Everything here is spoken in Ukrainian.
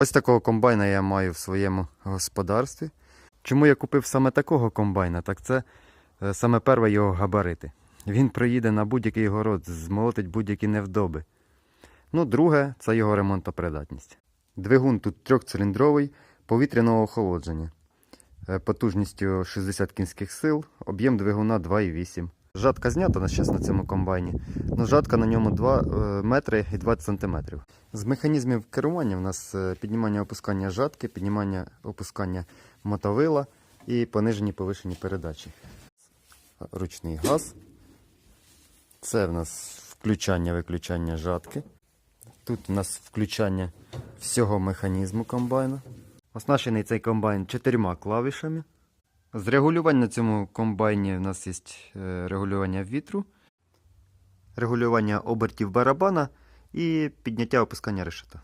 Ось такого комбайна я маю в своєму господарстві. Чому я купив саме такого комбайна? Так це е, саме перше його габарити. Він проїде на будь-який город, змолотить будь-які невдоби. Ну, друге, це його ремонтопридатність. Двигун тут трьохциліндровий повітряного охолодження. Е, Потужністю 60 кінських сил, об'єм двигуна 2,8. Жатка знята на на цьому комбайні. Ну, жатка на ньому 2 е, метри і 20 сантиметрів. З механізмів керування в нас е, піднімання опускання жатки, піднімання опускання мотовила і понижені повишені передачі. Ручний газ. Це в нас включання-виключання жатки. Тут у нас включання всього механізму комбайна. Оснащений цей комбайн чотирма клавішами. З регулювань на цьому комбайні в нас є е, регулювання вітру, регулювання обертів барабана і підняття опускання решета.